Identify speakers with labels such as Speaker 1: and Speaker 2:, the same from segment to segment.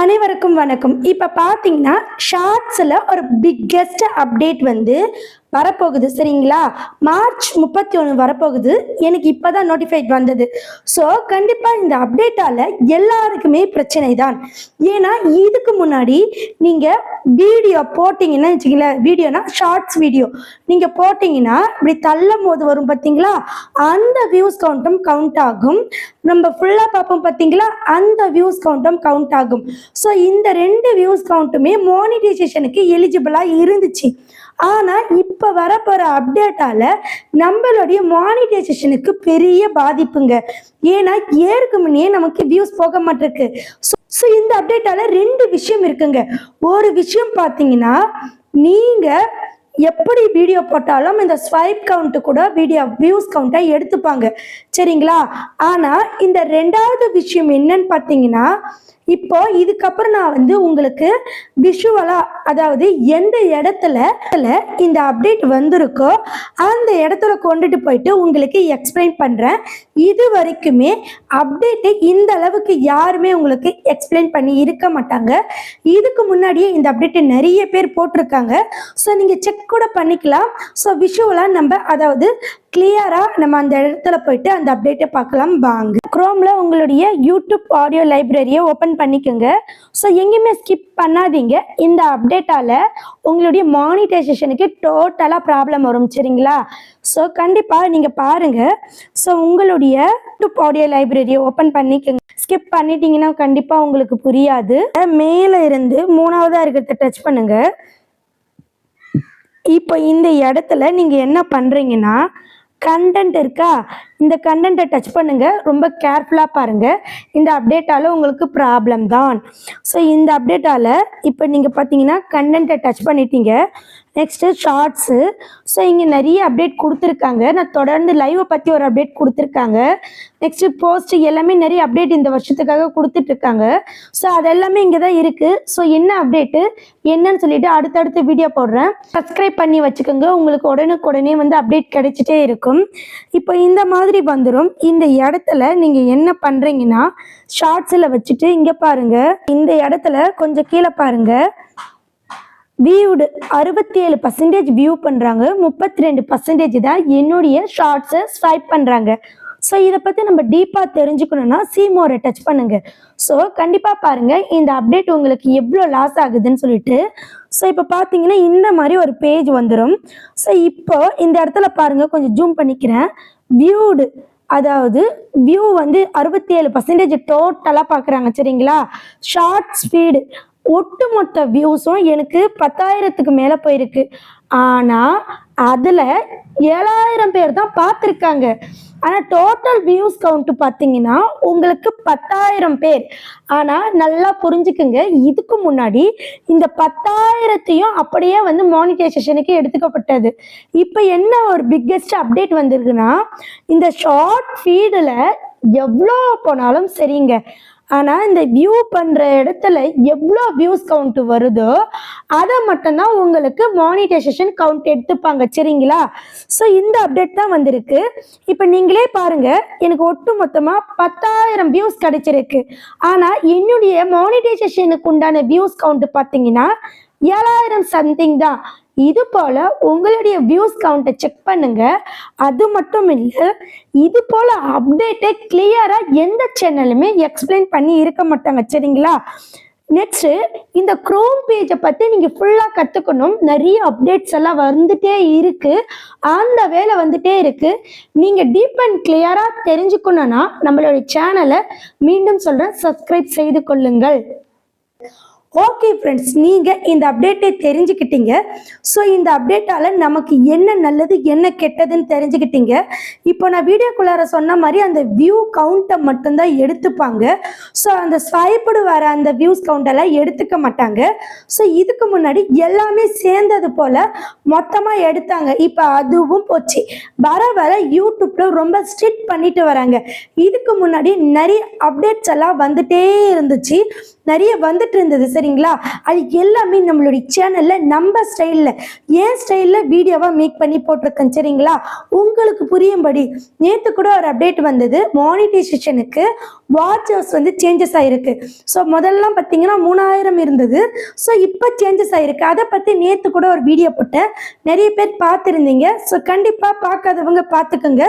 Speaker 1: அனைவருக்கும் வணக்கம். இப்போ பார்த்தீங்கன்னா ஷார்ட்ஸில் ஒரு பிக்கெஸ்ட் அப்டேட் வந்து வரப்போகுது சரிங்களா? மார்ச் முப்பத்தி ஒன்று வரப்போகுது. எனக்கு இப்போ தான் நோட்டிஃபைட் வந்தது. ஸோ கண்டிப்பாக இந்த அப்டேட்டால் எல்லாருக்குமே பிரச்சனை தான் ஏன்னா இதுக்கு முன்னாடி நீங்கள் வீடியோ போட்டிங்கன்னா வச்சுக்கங்களேன் வீடியோனா ஷார்ட்ஸ் வீடியோ நீங்கள் போட்டிங்கன்னா இப்படி தள்ளும் போது வரும் பார்த்தீங்களா அந்த வியூஸ் கவுண்ட்டும் கவுண்ட் ஆகும். நம்ம ஃபுல்லாக பார்ப்போம் பார்த்தீங்களா அந்த வியூஸ் கவுண்ட்டும் கவுண்ட் ஆகும். ஸோ இந்த ரெண்டு வியூஸ் கவுண்ட்டுமே மோனிடைசேஷனுக்கு எலிஜிபிளாக இருந்துச்சு. ஆனால் இப்போ வரப்போகிற அப்டேட்டால் நம்மளுடைய மானிட்டைசேஷனுக்கு பெரிய பாதிப்புங்க. ஏன்னா ஏற்கு முன்னே நமக்கு வியூஸ் போக மாட்டிருக்கு. ஸோ இந்த அப்டேட்டால் ரெண்டு விஷயம் இருக்குங்க. ஒரு விஷயம் பார்த்தீங்கன்னா நீங்கள் எப்படி வீடியோ போட்டாலும் இந்த ஸ்வைப் கவுண்ட்டு கூட வீடியோ வியூஸ் கவுண்ட்டை எடுத்துப்பாங்க. சரிங்களா? ஆனால் இந்த ரெண்டாவது விஷயம் என்னன்னு பார்த்தீங்கன்னா இப்போ இதுக்கப்புறம் நான் வந்து உங்களுக்கு விஷுவலா அதாவது எந்த இடத்துல இந்த அப்டேட் வந்திருக்கோ அந்த இடத்துல கொண்டுட்டு போயிட்டு உங்களுக்கு எக்ஸ்பிளைன் பண்ணுறேன் இது வரைக்குமே அப்டேட்டை இந்த அளவுக்கு யாருமே உங்களுக்கு எக்ஸ்பிளைன் பண்ணி இருக்க மாட்டாங்க. இதுக்கு முன்னாடியே இந்த அப்டேட்டை நிறைய பேர் போட்டிருக்காங்க. ஸோ நீங்கள் செக் கூட பண்ணிக்கலாம். ஸோ விஷுவலாக நம்ம அதாவது கிளியராக நம்ம அந்த இடத்துல போயிட்டு அந்த அப்டேட்டை பார்க்கலாம். வாங்க. க்ரோமில் உங்களுடைய யூடியூப் ஆடியோ லைப்ரரியை ஓப்பன் பண்ணிக்கோங்க. ஸோ எங்கேயுமே ஸ்கிப் பண்ணாதீங்க. இந்த அப்டேட்டால் உங்களுடைய மானிட்டைசேஷனுக்கு டோட்டலாக ப்ராப்ளம் வரும் சரிங்களா? ஸோ கண்டிப்பாக நீங்கள் பாருங்கள் ஸோ உங்களுடைய யூடியூப் ஆடியோ லைப்ரரியை ஓப்பன் பண்ணிக்கோங்க. ஸ்கிப் பண்ணிட்டீங்கன்னா கண்டிப்பாக உங்களுக்கு புரியாது. மேலே இருந்து மூணாவதாக இருக்கிறத டச் பண்ணுங்கள் இப்போ இந்த இடத்துல நீங்கள் என்ன பண்ணுறீங்கன்னா கண்டென்ட் இருக்கா? இந்த கண்டென்ட்டை டச் பண்ணுங்கள் ரொம்ப கேர்ஃபுல்லாக பாருங்கள் இந்த அப்டேட்டால் உங்களுக்கு ப்ராப்ளம் தான். ஸோ இந்த அப்டேட்டால் இப்போ நீங்கள் பார்த்தீங்கன்னா கண்டென்ட்டை டச் பண்ணிட்டீங்க. நெக்ஸ்ட்டு ஷார்ட்ஸு ஸோ இங்கே நிறைய அப்டேட் கொடுத்துருக்காங்க. நான் தொடர்ந்து லைவை பற்றி ஒரு அப்டேட் கொடுத்துருக்காங்க. நெக்ஸ்ட்டு போஸ்ட் எல்லாமே நிறைய அப்டேட் இந்த வருஷத்துக்காக கொடுத்துட்ருக்காங்க. ஸோ அதெல்லாமே இங்கே தான் இருக்குது ஸோ என்ன அப்டேட்டு என்னன்னு சொல்லிட்டு அடுத்தடுத்து வீடியோ போடுறேன். சப்ஸ்கிரைப் பண்ணி வச்சுக்கோங்க. உங்களுக்கு உடனுக்குடனே வந்து அப்டேட் கிடைச்சிட்டே இருக்கும். இப்போ இந்த மாதிரி வந்துடும் இந்த இடத்துல நீங்கள் என்ன பண்ணுறீங்கன்னா ஷார்ட்ஸில் வச்சுட்டு இங்கே பாருங்கள் இந்த இடத்துல கொஞ்சம் கீழே பாருங்கள் வியூடு அறுபத்தி ஏழு பர்சன்டேஜ் வியூ பண்ணுறாங்க முப்பத்தி ரெண்டு பர்சன்டேஜ் தான் என்னுடைய ஷார்ட்ஸை ஸ்வைப் பண்ணுறாங்க ஸோ இதை பற்றி நம்ம டீப்பாக தெரிஞ்சுக்கணுன்னா சீமோரை டச் பண்ணுங்கள் ஸோ கண்டிப்பாக பாருங்கள் இந்த அப்டேட் உங்களுக்கு எவ்வளோ லாஸ் ஆகுதுன்னு சொல்லிட்டு ஸோ இப்போ பார்த்தீங்கன்னா இந்த மாதிரி ஒரு பேஜ் வந்துடும் ஸோ இப்போ இந்த இடத்துல பாருங்கள் கொஞ்சம் ஜூம் பண்ணிக்கிறேன். வியூடு அதாவது வியூ வந்து அறுபத்தி ஏழு பர்சன்டேஜ் டோட்டலாக பார்க்குறாங்க சரிங்களா? ஷார்ட் ஸ்பீடு ஒட்டுமொத்த வியூஸும் எனக்கு பத்தாயிரத்துக்கு மேலே போயிருக்கு. ஆனால் அதில் ஏழாயிரம் பேர் தான் பார்த்துருக்காங்க. ஆனால் டோட்டல் வியூஸ் கவுண்ட்டு பார்த்தீங்கன்னா உங்களுக்கு பத்தாயிரம் பேர். ஆனால் நல்லா புரிஞ்சுக்குங்க. இதுக்கு முன்னாடி இந்த பத்தாயிரத்தையும் அப்படியே வந்து மானிட்டைசேஷனுக்கு எடுத்துக்கப்பட்டது. இப்போ என்ன ஒரு பிக்கெஸ்ட் அப்டேட் வந்திருக்குன்னா இந்த ஷார்ட் ஃபீடில் எவ்வளோ போனாலும் சரிங்க. ஆனால் இந்த வியூ பண்ணுற இடத்துல எவ்வளோ வியூஸ் கவுண்ட் வருதோ அதை மட்டும்தான் உங்களுக்கு மானிட்டைசேஷன் கவுண்ட் எடுத்துப்பாங்க. சரிங்களா? ஸோ இந்த அப்டேட் தான் வந்திருக்கு. இப்போ நீங்களே பாருங்க எனக்கு ஒட்டு மொத்தமாக பத்தாயிரம் வியூஸ் கிடைச்சிருக்கு. ஆனால் என்னுடைய மானிட்டைசேஷனுக்கு உண்டான வியூஸ் கவுண்ட் பார்த்தீங்கன்னா ஏழாயிரம் சம்திங் தான். இது போல் உங்களுடைய வியூஸ் கவுண்ட்டை செக் பண்ணுங்க. அது மட்டும் இல்லை இது போல் அப்டேட்டை கிளியராக எந்த சேனலுமே எக்ஸ்பிளைன் பண்ணி இருக்க மாட்டாங்க. சரிங்களா? நெக்ஸ்ட்டு இந்த க்ரோம் பேஜை பற்றி நீங்கள் ஃபுல்லாக கற்றுக்கணும் நிறைய அப்டேட்ஸ் எல்லாம் வந்துட்டே இருக்குது அந்த வேலை வந்துட்டே இருக்குது நீங்கள் டீப் அண்ட் கிளியராக தெரிஞ்சுக்கணுன்னா நம்மளுடைய சேனலை மீண்டும் சொல்கிறேன் சப்ஸ்கிரைப் செய்து கொள்ளுங்கள். ஓகே ஃப்ரெண்ட்ஸ் நீங்கள் இந்த அப்டேட்டை தெரிஞ்சுக்கிட்டீங்க. ஸோ இந்த அப்டேட்டால் நமக்கு என்ன நல்லது என்ன கெட்டதுன்னு தெரிஞ்சுக்கிட்டீங்க. இப்போ நான் வீடியோக்குள்ளார சொன்ன மாதிரி அந்த வியூ கவுண்ட்டை மட்டும்தான் எடுத்துப்பாங்க. ஸோ அந்த ஸ்வைப்படு வர அந்த வியூஸ் கவுண்டெல்லாம் எடுத்துக்க மாட்டாங்க. ஸோ இதுக்கு முன்னாடி எல்லாமே சேர்ந்தது போல் மொத்தமாக எடுத்தாங்க. இப்போ அதுவும் போச்சு. வர வர யூடியூப்பில் ரொம்ப ஸ்ட்ரிக்ட் பண்ணிட்டு வராங்க. இதுக்கு முன்னாடி நிறைய அப்டேட்ஸ் எல்லாம் வந்துட்டே இருந்துச்சு. நிறைய வந்துட்டு இருந்தது சரிங்களா? அது எல்லாமே நம்மளுடைய சேனலில் நம்ம ஸ்டைலில் ஏன் ஸ்டைலில் வீடியோவாக மேக் பண்ணி போட்டிருக்கேன் சரிங்களா? உங்களுக்கு புரியும்படி நேற்று கூட ஒரு அப்டேட் வந்தது மானிட்டைசேஷனுக்கு வாட்சர்ஸ் வந்து சேஞ்சஸ் ஆயிருக்கு. ஸோ முதல்லாம் பார்த்தீங்கன்னா மூணாயிரம் இருந்தது. ஸோ இப்போ சேஞ்சஸ் ஆயிருக்கு. அதை பற்றி நேற்று கூட ஒரு வீடியோ போட்டேன். நிறைய பேர் பார்த்துருந்தீங்க. ஸோ கண்டிப்பாக பார்க்காதவங்க பார்த்துக்கோங்க.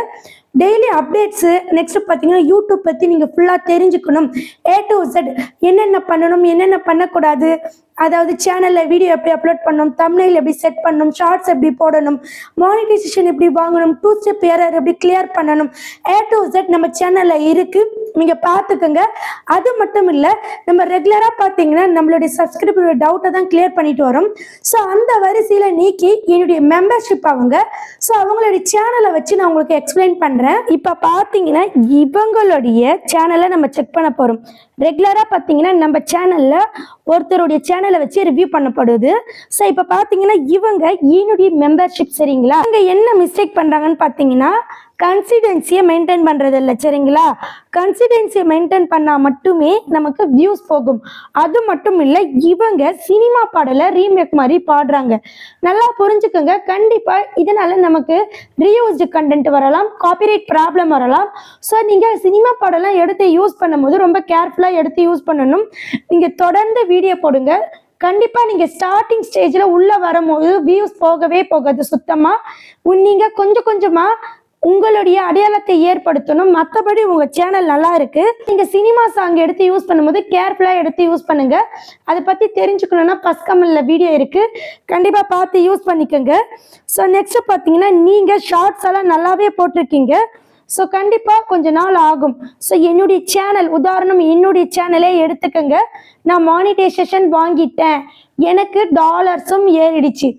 Speaker 1: டெய்லி அப்டேட்ஸு நெக்ஸ்ட் பார்த்தீங்கன்னா யூடியூப் பற்றி நீங்கள் ஃபுல்லாக தெரிஞ்சுக்கணும். ஏ டு Z என்னென்ன பண்ணணும் என்னென்ன பண்ணக்கூடாது அதாவது சேனலில் வீடியோ எப்படி அப்லோட் பண்ணணும் தமிழில் எப்படி செட் பண்ணணும் ஷார்ட்ஸ் எப்படி போடணும் மானிட்டைசேஷன் எப்படி வாங்கணும் டூ ஸ்டெப் ஏரர் எப்படி கிளியர் பண்ணணும் ஏ டு ஜெட் நம்ம சேனலில் இருக்குது நீங்கள் பார்த்துக்கோங்க. அது மட்டும் இல்லை நம்ம ரெகுலராக பார்த்தீங்கன்னா நம்மளுடைய சப்ஸ்கிரைபரோட டவுட்டை தான் கிளியர் பண்ணிட்டு வரோம். ஸோ அந்த வரிசையில் நீக்கி என்னுடைய மெம்பர்ஷிப் அவங்க. ஸோ அவங்களுடைய சேனலை வச்சு நான் உங்களுக்கு எக்ஸ்பிளைன் பண்ணுறேன் இப்போ பார்த்தீங்கன்னா இவங்களுடைய சேனலை நம்ம செக் பண்ண போகிறோம் ரெகுலராக பார்த்தீங்கன்னா நம்ம சேனலில் ஒருத்தருடைய சேனலை வச்சு ரிவ்யூ பண்ணப்படுது. ஸோ இப்போ பார்த்தீங்கன்னா இவங்க என்னுடைய மெம்பர்ஷிப் சரிங்களா? இவங்க என்ன மிஸ்டேக் பண்ணுறாங்கன்னு பார்த்தீங்கன்னா கன்சிடென்சியை மெயின்டைன் பண்ணுறது இல்லை சரிங்களா? கன்சிடென்சியை மெயின்டைன் பண்ணால் மட்டுமே நமக்கு வியூஸ் போகும். அது மட்டும் இல்லை இவங்க சினிமா பாடலை ரீமேக் மாதிரி பாடுறாங்க. நல்லா புரிஞ்சுக்கோங்க. கண்டிப்பாக இதனால் நமக்கு ரீயூஸ்டு கண்டென்ட் வரலாம் காப்பிரைட் ப்ராப்ளம் வரலாம். ஸோ நீங்கள் சினிமா பாடலாம் எடுத்து யூஸ் பண்ணும்போது ரொம்ப கேர்ஃபுல்லாக எடுத்து யூஸ் பண்ணணும். நீங்கள் தொடர்ந்து வீடியோ போடுங்க. கண்டிப்பாக நீங்கள் ஸ்டார்டிங் ஸ்டேஜில் உள்ளே வரும்போது வியூஸ் போகவே போகாது சுத்தமாக நீங்கள் கொஞ்சம் கொஞ்சமாக உங்களுடைய அடையாளத்தை ஏற்படுத்தணும். மற்றபடி உங்கள் சேனல் நல்லா இருக்கு. நீங்கள் சினிமா சாங் எடுத்து யூஸ் பண்ணும்போது கேர்ஃபுல்லாக எடுத்து யூஸ் பண்ணுங்க. அதை பற்றி தெரிஞ்சுக்கணுன்னா ஃபஸ்ட் கமெண்டில் வீடியோ இருக்கு. கண்டிப்பாக பார்த்து யூஸ் பண்ணிக்கோங்க. ஸோ நெக்ஸ்ட் பார்த்தீங்கன்னா நீங்கள் ஷார்ட்ஸ் எல்லாம் நல்லாவே போட்டிருக்கீங்க. ஸோ கண்டிப்பாக கொஞ்ச நாள் ஆகும். ஸோ என்னுடைய சேனல் உதாரணம் என்னுடைய சேனலே எடுத்துக்கோங்க. நான் மானிட்டைசேஷன் வாங்கிட்டேன். எனக்கு டாலர்ஸும் ஏறிடுச்சு.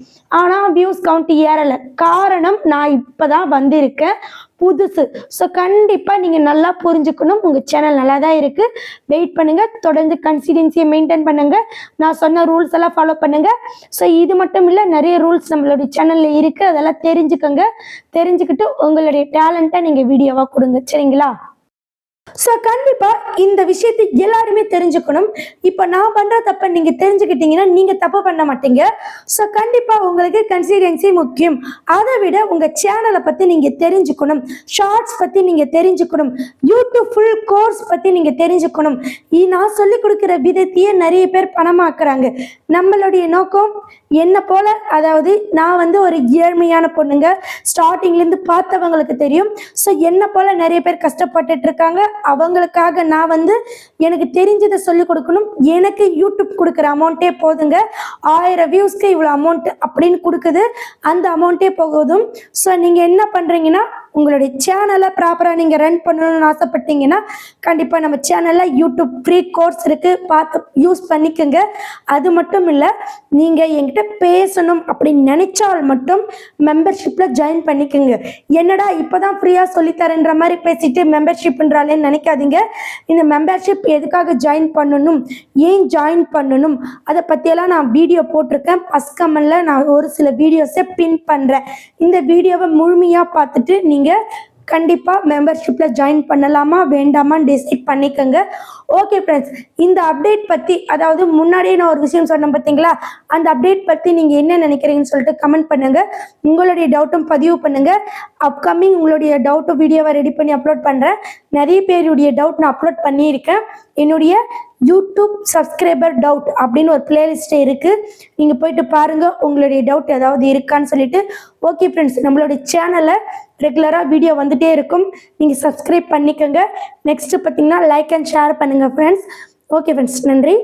Speaker 1: ஆனால் வியூஸ் கவுண்ட் ஏறலை. காரணம் நான் இப்போ தான் வந்திருக்கேன். புதுசு. ஸோ கண்டிப்பாக நீங்கள் நல்லா புரிஞ்சுக்கணும். உங்கள் சேனல் நல்லா தான் இருக்குது வெயிட் பண்ணுங்கள் தொடர்ந்து கன்சிடென்சியை மெயின்டைன் பண்ணுங்கள் நான் சொன்ன ரூல்ஸ் எல்லாம் ஃபாலோ பண்ணுங்கள் ஸோ இது மட்டும் இல்லை நிறைய ரூல்ஸ் நம்மளுடைய சேனலில் இருக்குது அதெல்லாம் தெரிஞ்சுக்கோங்க. தெரிஞ்சுக்கிட்டு உங்களுடைய டேலண்ட்டை நீங்கள் வீடியோவாக கொடுங்க. சரிங்களா? ஸோ கண்டிப்பாக இந்த விஷயத்தை எல்லாருமே தெரிஞ்சுக்கணும். இப்போ நான் பண்ணுற தப்பை நீங்கள் தெரிஞ்சுக்கிட்டீங்கன்னா நீங்கள் தப்பு பண்ண மாட்டீங்க. ஸோ கண்டிப்பாக உங்களுக்கு கன்சிடென்சி முக்கியம். அதை விட உங்கள் சேனலை பற்றி நீங்கள் தெரிஞ்சுக்கணும். ஷார்ட்ஸ் பற்றி நீங்கள் தெரிஞ்சுக்கணும். யூடியூப் ஃபுல் கோர்ஸ் பற்றி நீங்கள் தெரிஞ்சுக்கணும். நான் சொல்லிக் கொடுக்குற விதத்தையே நிறைய பேர் பணமாக்குறாங்க. நம்மளுடைய நோக்கம் என்ன போல? அதாவது நான் வந்து ஒரு ஏழ்மையான பொண்ணுங்க. ஸ்டார்டிங்லேருந்து பார்த்தவங்களுக்கு தெரியும். ஸோ என்ன போல நிறைய பேர் கஷ்டப்பட்டுட்டு இருக்காங்க. அவங்களுக்காக நான் வந்து எனக்கு தெரிஞ்சதை சொல்லிக் கொடுக்கணும். எனக்கு யூடியூப் கொடுக்குற அமௌண்ட்டே போதுங்க. ஆயிரம் வியூஸ்க்கு இவ்வளோ அமௌண்ட் அப்படின்னு கொடுக்குது. அந்த அமௌண்ட்டே போகுதும் ஸோ நீங்கள் என்ன பண்ணுறீங்கன்னா உங்களுடைய சேனலை ப்ராப்பராக நீங்கள் ரன் பண்ணணும்னு ஆசைப்பட்டீங்கன்னா கண்டிப்பாக நம்ம சேனலில் யூடியூப் ஃப்ரீ கோர்ஸ் இருக்குது பார்த்து யூஸ் பண்ணிக்கோங்க. அது மட்டும் இல்லை நீங்கள் என்கிட்ட பேசணும் அப்படின்னு நினைச்சால் மட்டும் மெம்பர்ஷிப்பில் ஜாயின் பண்ணிக்கோங்க. என்னடா இப்போ தான் ஃப்ரீயாக சொல்லித்தரேன்ற மாதிரி பேசிட்டு மெம்பர்ஷிப்ன்றாலே நினைக்காதீங்க. இந்த மெம்பர்ஷிப் எதுக்காக ஜாயின் பண்ணணும்? ஏன் ஜாயின் பண்ணணும்? அதை பற்றியெல்லாம் நான் வீடியோ போட்டிருக்கேன். ஃபஸ்ட் கமெண்டில் நான் ஒரு சில வீடியோஸை பின் பண்ணுறேன் இந்த வீடியோவை முழுமையாக பார்த்துட்டு நீங்கள் கண்டிப்பாக மெம்பர்ஷிப்பில் ஜாயின் பண்ணலாமா? வேண்டாமான்னு டிசைட் பண்ணிக்கோங்க. ஓகே ஃப்ரெண்ட்ஸ் இந்த அப்டேட் பற்றி அதாவது முன்னாடியே நான் ஒரு விஷயம் சொன்னேன் பார்த்தீங்களா அந்த அப்டேட் பற்றி நீங்கள் என்ன நினைக்கிறீங்கன்னு சொல்லிட்டு கமெண்ட் பண்ணுங்கள் உங்களுடைய டவுட்டும் பதிவு பண்ணுங்கள் அப்கமிங் உங்களுடைய டவுட்டும் வீடியோவை ரெடி பண்ணி அப்லோட் பண்ணுறேன் நிறைய பேருடைய டவுட் நான் அப்லோட் பண்ணியிருக்கேன். என்னுடைய யூடியூப் சப்ஸ்கிரைபர் டவுட் அப்படின்னு ஒரு பிளேலிஸ்ட் இருக்குது நீங்கள் போயிட்டு பாருங்கள் உங்களுடைய டவுட் ஏதாவது இருக்கான்னு சொல்லிட்டு. ஓகே ஃப்ரெண்ட்ஸ் நம்மளுடைய சேனலை ரெகுலராக வீடியோ வந்துட்டே இருக்கும். நீங்கள் சப்ஸ்கிரைப் பண்ணிக்கோங்க. நெக்ஸ்ட்டு பார்த்தீங்கன்னா லைக் அண்ட் ஷேர் பண்ணுங்கள் ஃப்ரெண்ட்ஸ் ஓகே ஃப்ரெண்ட்ஸ் நன்றி.